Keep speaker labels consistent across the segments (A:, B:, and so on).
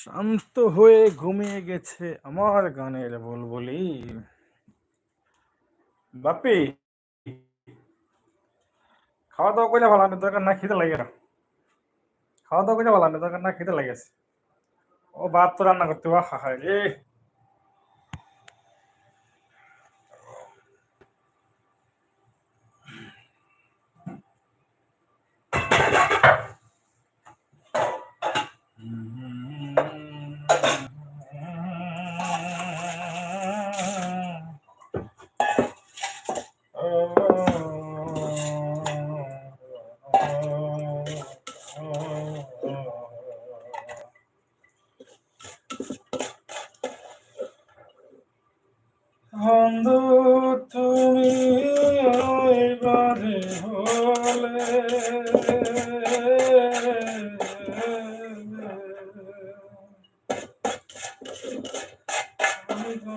A: শান্ত হয়ে ঘুমিয়ে গেছে আমার গানের বলবলি। বাপি খাওয়া দাওয়া করলে ভালো দরকার না খেতে লাগে না খাওয়া দাওয়া করলে ভালো দরকার না খেতে লাগেছে। ও ভাত তো রান্না করতে বা হা রে।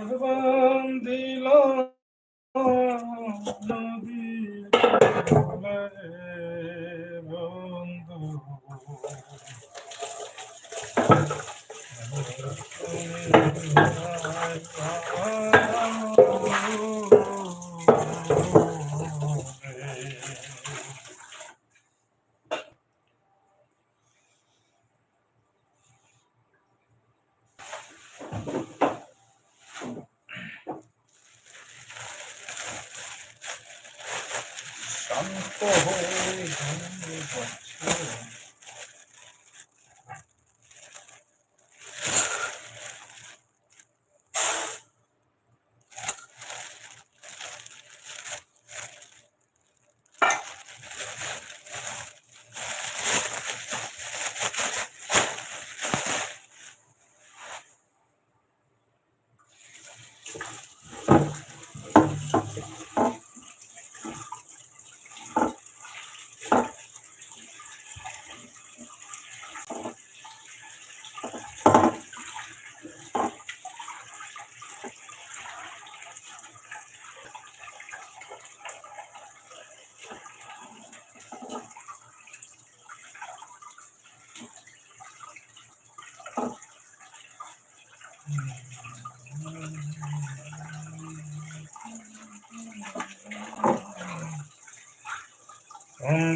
A: আমি শান্ত হয়ে ঘুমিয়ে যাচ্ছে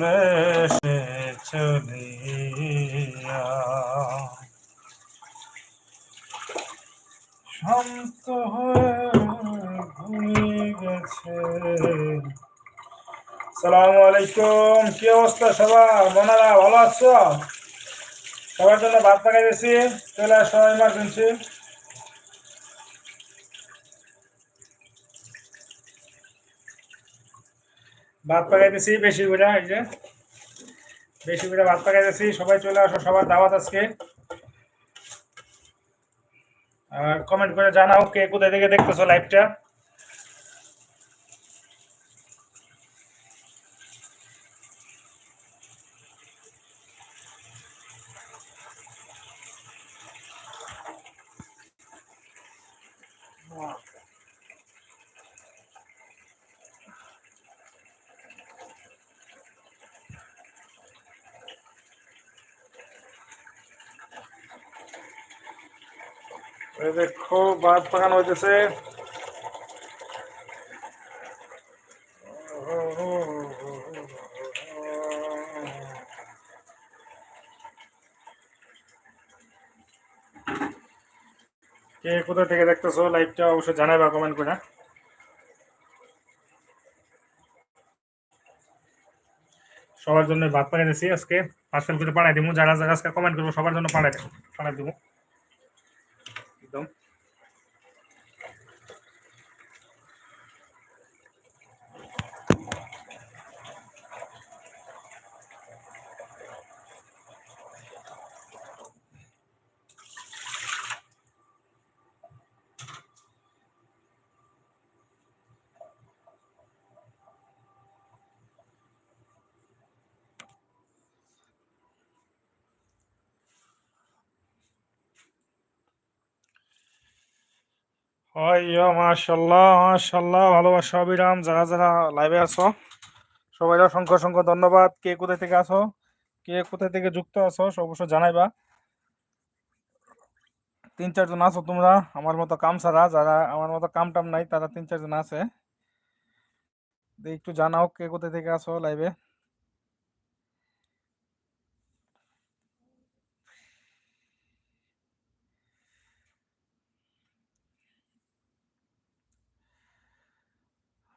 A: দেশে চলিয়া। শান্ত হয়ে গেছে। সালাম আলাইকুম, কি অবস্থা সবার? মনারা ভালো আছো? সবার জন্য ভাত পাকাই দিয়েছি। চলে আসো ইমার্জেন্সি ভাত পাকাইতেছি, বেশি করে এই যে। বেশি করে ভাত পাকাইতেছি, সবাই চলে আসো, সবার দাওয়াত আজকে। আর কমেন্ট করে জানাও কে কোথায় থেকে দেখতেছো লাইভটা দেখো ভাত পাকানো হইতেছে। কে কোথা থেকে দেখতেছো? লাইভটা অবশ্যই জানাবা কমেন্ট করে। সবার জন্য ভাত পাঠিয়ে দিচ্ছি আজকে। পার্সেল করে পাঠাই দিব যারা যারা আজকে কমেন্ট করব, সবার জন্য পাঠাই দেবো পাঠাই দিব একদম হইয়া মাশাল্লাহ মাশাল্লাহ ভালোবাসা, অবিরাম। যারা যারা লাইভে আছো সবাই অসংখ্য অসংখ্য ধন্যবাদ। কে কোথায় থেকে আছো? কে কোথায় থেকে যুক্ত আছো অবশ্যই জানাইবা।
B: তিন চারজন আছো তোমরা, আমার মতো কাম ছাড়া। যারা আমার মতো কাম টাম নাই, তারা তিন চারজন আছে। একটু জানাও কে কোথা থেকে আসো লাইভে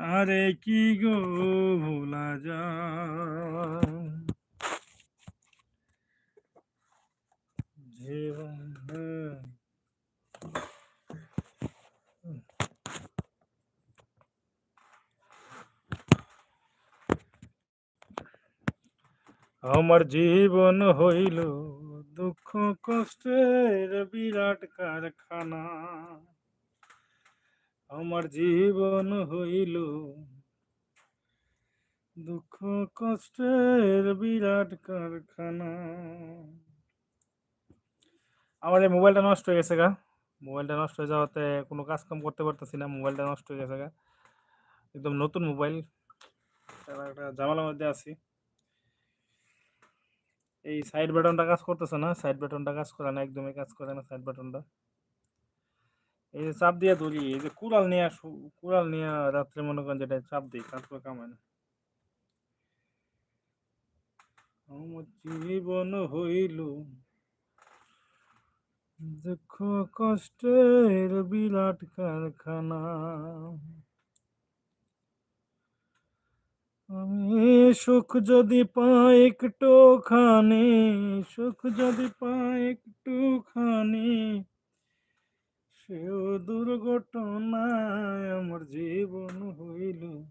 B: তারে কি গো ভোলা জীবন আমার জীবন হইল দুঃখ কষ্টের বিরাট কারখানা। আমার জীবন হইল দুঃখ কষ্টের বিরাট কারখানা। আমার এই মোবাইলটা নষ্ট হয়ে গেছে গা। মোবাইলটা নষ্ট হয়ে যাওয়াতে কোনো কাজ কাম করতে পারতেছি না, মোবাইলটা নষ্ট হয়ে গেছে গা। একদম নতুন মোবাইল। একটা জামালার মধ্যে আছি। এই সাইড বাটনটা কাজ করতেছে না সাইড বাটনটা কাজ করে না, একদমই কাজ করে না সাইড বাটনটা এই যে চাপ দিয়ে ধরি এই যে কুড়াল নিয়ে কুড়াল নিয়ে রাত্রে মনে করেন যেটা চাপ দিই, তারপর কামায় না। জীবন হইল দুঃখ কষ্টের বিরাট কারখানা। আমি সুখ যদি পাই একটু খানি সুখ যদি পাই একটু খানি সেও দুর্ঘটনায় আমার জীবন হইল।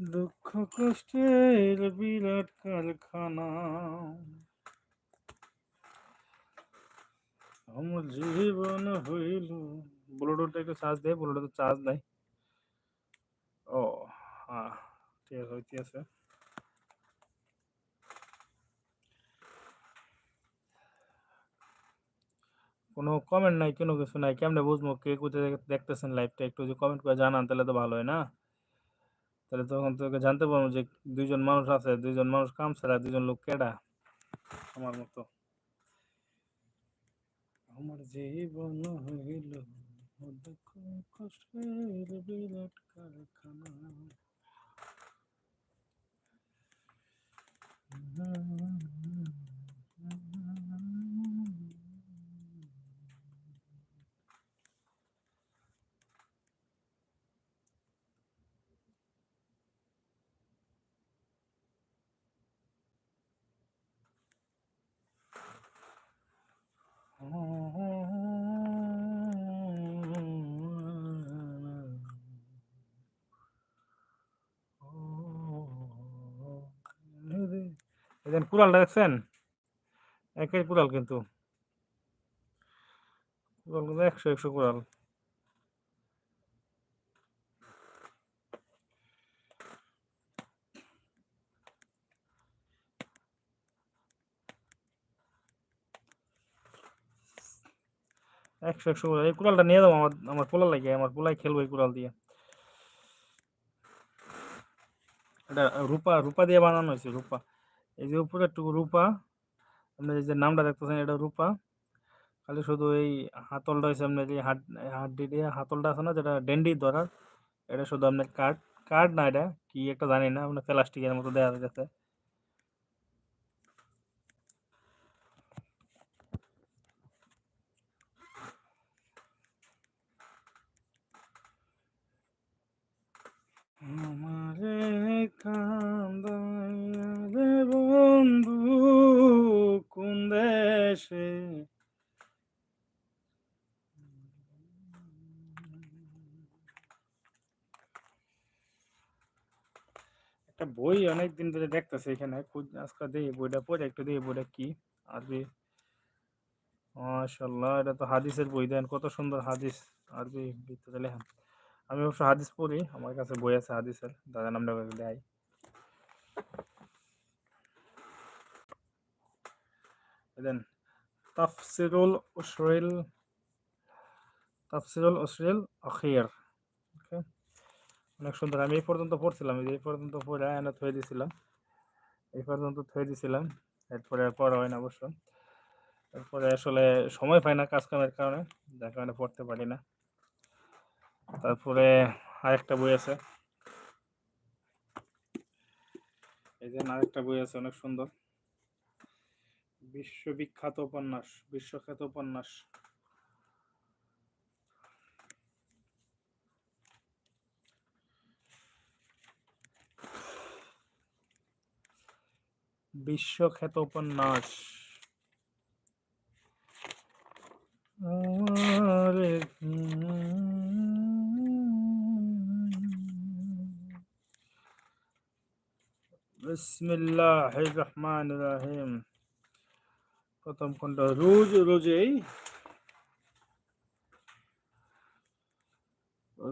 B: দুঃখ কষ্টের বিরাট কারখানা। আমার জীবন হইল। ব্লুটুথটা একটু চার্জ দেয় ব্লুটুথ চার্জ নাই। ও হ্যাঁ ঠিক আছে হইতে আছে কোনো কমেন্ট নাই, কোনো কিছু নাই। কেমনে বুঝব? কে কোথায় দেখতেছেন লাইভটা একটু যদি কমেন্ট করে জানান, তাহলে তো ভালো হয় না? তাহলে তখন তোকে জানতে পারব যে দুইজন মানুষ আছে, দুইজন মানুষ কাম ছাড়া দুইজন লোক কেডা? আমার মতো। আমার জীবন হইল কারখানা। এদিন কুড়ালটা দেখছেন? একই কুড়াল কিন্তু। কুড়াল কিন্তু একশো একশো কুড়াল। একশো একশো এই কুড়ালটা নিয়ে যাব আমার আমার পোলা লাগে, আমার পোলাই খেলব এই কুড়াল দিয়ে। এটা রূপা রূপা দিয়ে বানানো হয়েছে, রূপা। এই যে উপরে একটু রূপা আপনার যে নামটা দেখতেছেন, এটা রূপা। খালি শুধু এই হাতলটা হয়েছে আপনার যে হাত, হাড্ডি দিয়ে, হাতলটা আছে না, যেটা ডেন্ডি ধরার, এটা শুধু আপনার কাঠ কাঠ না এটা, কি একটা জানি না, আপনার প্লাস্টিকের মতো দেওয়া যাচ্ছে আমারে কান্দাইয়া রে বন্ধু কোন দেশে একটা বই অনেক দিন ধরে দেখতেছে এখানে। আজকে দেখি বইটা পড়ে, একটু দেখি বইটা কি। আরবি। মাশাআল্লাহ, এটা তো হাদিসের বই দেন কত সুন্দর হাদিস। আরবি ভিতরে লেখা আমি অবশ্য হাদিস পড়ি, আমার কাছে বই আছে হাদিসের। দাদা নামটা দেয়। দেন, তাফসিরুল উসরিল তাফসিরুল উসরিল আখির। অনেক সুন্দর। আমি এই পর্যন্ত পড়ছিলাম, এই পর্যন্ত পড়ে এনে থয়ে দিয়েছিলাম এই পর্যন্ত থয়ে দিয়েছিলাম এরপরে আর পড়া হয় না অবশ্য। এরপরে আসলে সময় পাই না কাজকামের কারণে, যার কারণে পড়তে পারি না। তারপরে আরেকটা বই আছে। এই যে আরেকটা বই আছে, অনেক সুন্দর। বিশ্ববিখ্যাত উপন্যাস, বিশ্বখ্যাত উপন্যাস। বিশ্বখ্যাত উপন্যাস। বিসমিল্লাহ রহমান রাহিম। প্রথম খণ্ড, রোজ রোজেই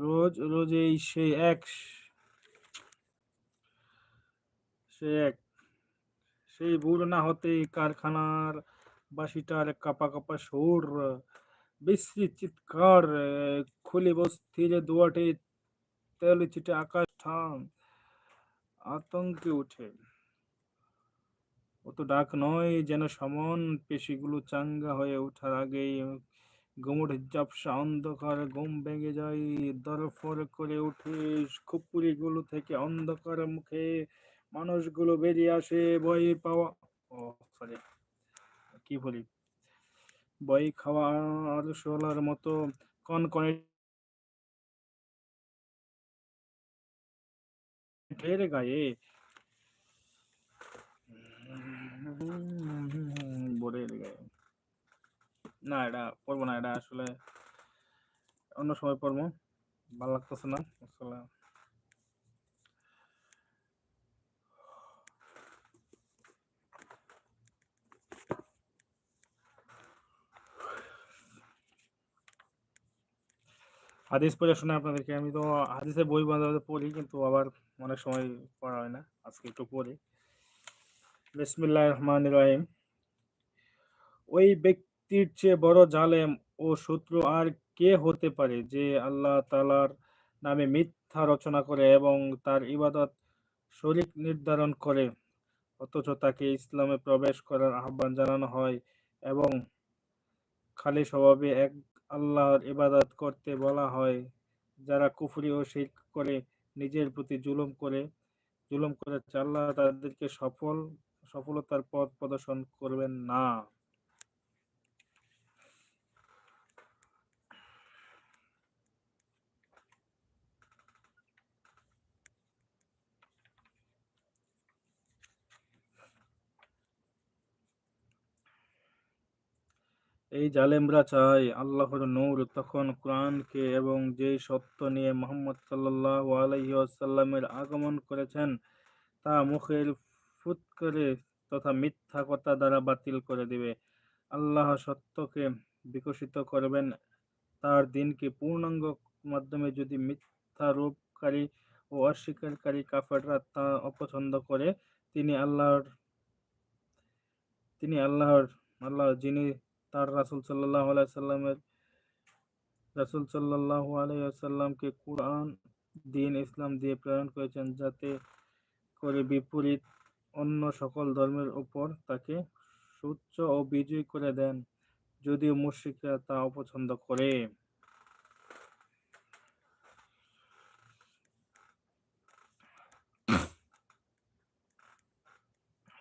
B: রোজ রোজেই সে এক সে এক। সেই ভুল না হতেই কারখানার বাসিটার কাপা কাপা সুর বিশ্রী চিৎকার, খুলে বস্তির দুয়াটে তেল চিটে আকাশ ঠাম আতঙ্কে উঠে অত ডাক নয় যেন সমন পেশিগুলো চাঙ্গা হয়ে ওঠার আগেই গুমুট ঝাপসা অন্ধকার, ঘুম ভেঙে যায়, দরফর করে উঠে খুপুরিগুলো থেকে অন্ধকার মুখে মানুষগুলো বেরিয়ে আসে ভয় পাওয়া ও সরি কি বলি? বই খাওয়া আর শোলার মতো কনকনে ঢের গায়ে। বোরের গায়ে। না, এটা পড়ব না, এটা আসলে অন্য সময় পড়ব। ভালো লাগতেছে না, আসলে হাদিস পড়ে শোনা আপনাদেরকে আমি তো হাদিসের বই মাঝে পড়ি, কিন্তু আবার অনেক সময় পড়া হয় না। আজকে একটু পড়ি। বিসমিল্লাহ রহমান রহিম। ওই ব্যক্তির চেয়ে বড় জালেম ও শত্রু আর কে হতে পারে যে আল্লাহ তালার নামে মিথ্যা রচনা করে এবং তার ইবাদত শরিক নির্ধারণ করে? অথচ তাকে ইসলামে প্রবেশ করার আহ্বান জানানো হয় এবং খালি স্বভাবে এক আল্লাহর ইবাদত করতে বলা হয়। যারা কুফরি ও শির করে, নিজের প্রতি জুলুম করে, জুলুম করেছে, আল্লাহ তাদেরকে সফল, সফলতার পথ প্রদর্শন করবেন না। এই জালেমরা চায় আল্লাহর নূর। তখন কোরআনকে এবং যেই সত্য নিয়ে মোহাম্মদ সাল্লাল্লাহু আলাইহি ওয়াসাল্লামের আগমন করেছেন, তা মুখের ফুৎকরে তথা মিথ্যা কথা দ্বারা বাতিল করে দিবে। আল্লাহ সত্যকে বিকশিত করবেন, তার দিনকে পূর্ণাঙ্গ মাধ্যমে যদি মিথ্যা রূপকারী ও অস্বীকারী কাফেররা তা অপছন্দ করে, তিনি আল্লাহর তিনি আল্লাহর আল্লাহ যিনি তার রাসূল সাল্লাল্লাহু আলাইহি সাল্লামের রাসূল সাল্লাল্লাহু আলাইহি সাল্লামকে কুরআন দিন ইসলাম দিয়ে প্রেরণ করেছেন যাতে করে বিপরীত অন্য সকল ধর্মের উপর তাকে সুচ্চ ও বিজয়ী করে দেন, যদিও মুশরিকরা তা অপছন্দ করে।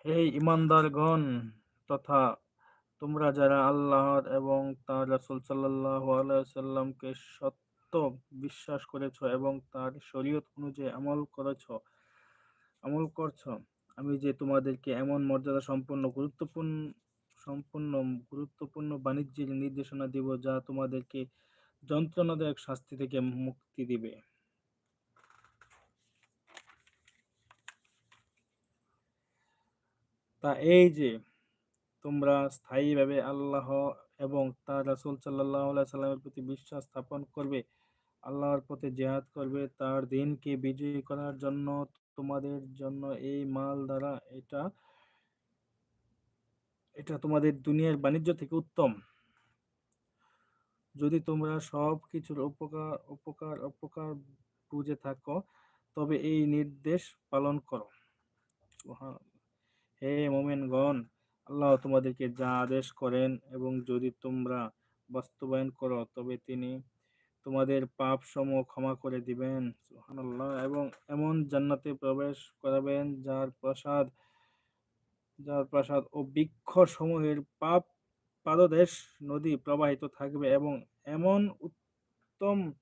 B: হে ইমানদারগণ তথা তোমরা যারা আল্লাহর এবং তার রাসূল সাল্লাল্লাহু আলাইহি সাল্লামকে সত্য বিশ্বাস করেছ এবং তার শরীয়ত অনুযায়ী আমল করেছ, আমল করছ, আমি যে তোমাদেরকে এমন মর্যাদা সম্পন্ন, গুরুত্বপূর্ণ সম্পূর্ণ গুরুত্বপূর্ণ বাণিজ্যের নির্দেশনা দিব যা তোমাদেরকে যন্ত্রণাদায়ক শাস্তি থেকে মুক্তি দিবে। তা এই যে তোমরা স্থায়ীভাবে আল্লাহ এবং তার রাসুল আলাইহি সাল্লামের প্রতি বিশ্বাস স্থাপন করবে। আল্লাহর পথে জিহাদ করবে। তার দিনকে বিজয়ী করার জন্য তোমাদের জন্য এই মাল দ্বারা এটা এটা তোমাদের দুনিয়ার বাণিজ্য থেকে উত্তম। যদি তোমরা সব কিছুর উপকার উপকার উপকার বুঝে থাকো, তবে এই নির্দেশ পালন করো। হে মোমেনগণ আল্লাহ তোমাদেরকে যা আদেশ করেন এবং যদি তোমরা বাস্তবায়ন করো, তবে তিনি তোমাদের পাপ সমূহ ক্ষমা করে দিবেন। সুবহানাল্লাহ। এবং এমন জান্নাতে প্রবেশ করাবেন যার প্রসাদ, যার প্রাসাদ ও বৃক্ষ সমূহের পাপ পাদদেশ নদী প্রবাহিত থাকবে এবং এমন উত্তম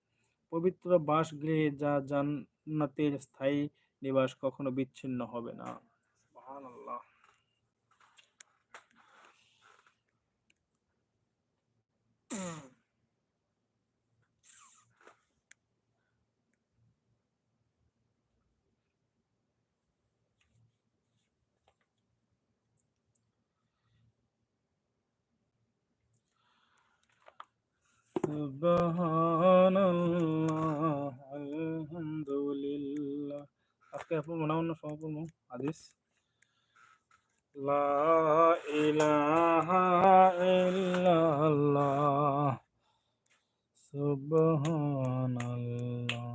B: পবিত্র বাসগৃহে যা জান্নাতের স্থায়ী নিবাস কখনো বিচ্ছিন্ন হবে না। সুবহানাল্লাহ। সুবহানাল্লাহ আলহামদুলিল্লাহ আজকে আপু মনে অন্য সময় পড়ব হাদিস লা ইলাহা ইল্লাল্লাহ। সুবহানাল্লাহ। আলহামদুলিল্লাহ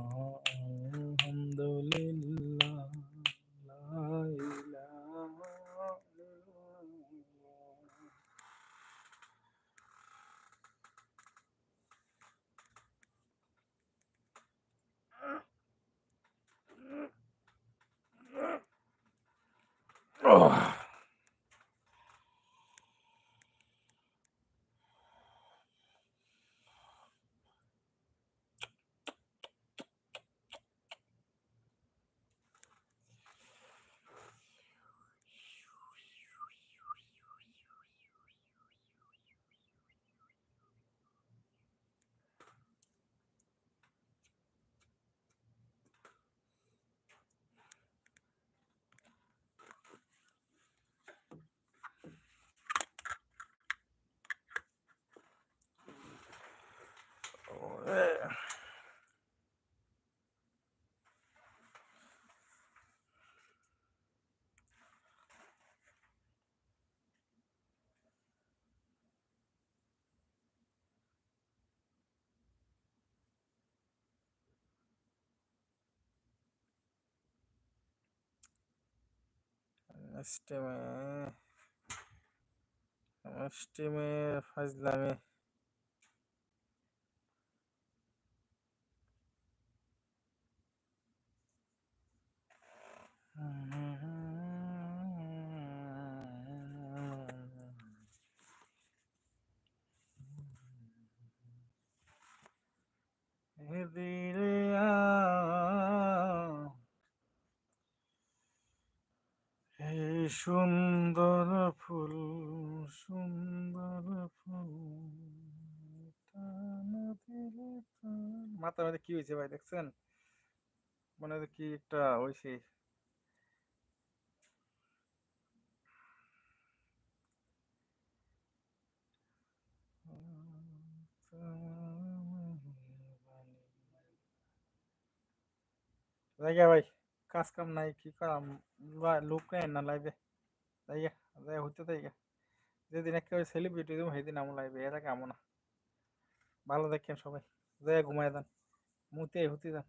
B: স্টিমে স্টিমে ফাজলামে ধীরে আ এই সুন্দর ফুল সুন্দর ফুল টানা দিলে টান। মাথার মধ্যে কি হয়েছে ভাই দেখছেন? মনে কি একটা হয়েছে। ভাই, কাজ কাম নাই, কি করাম? লোক নেই না লাইভে জায়গা হতে জায়গা। যেদিন একেবারে সেলিব্রিটি সেদিন আমার লাইভে এর আমো না। ভালো দেখেন সবাই। জায়গা ঘুমায় দেন। মুতে হতে দেন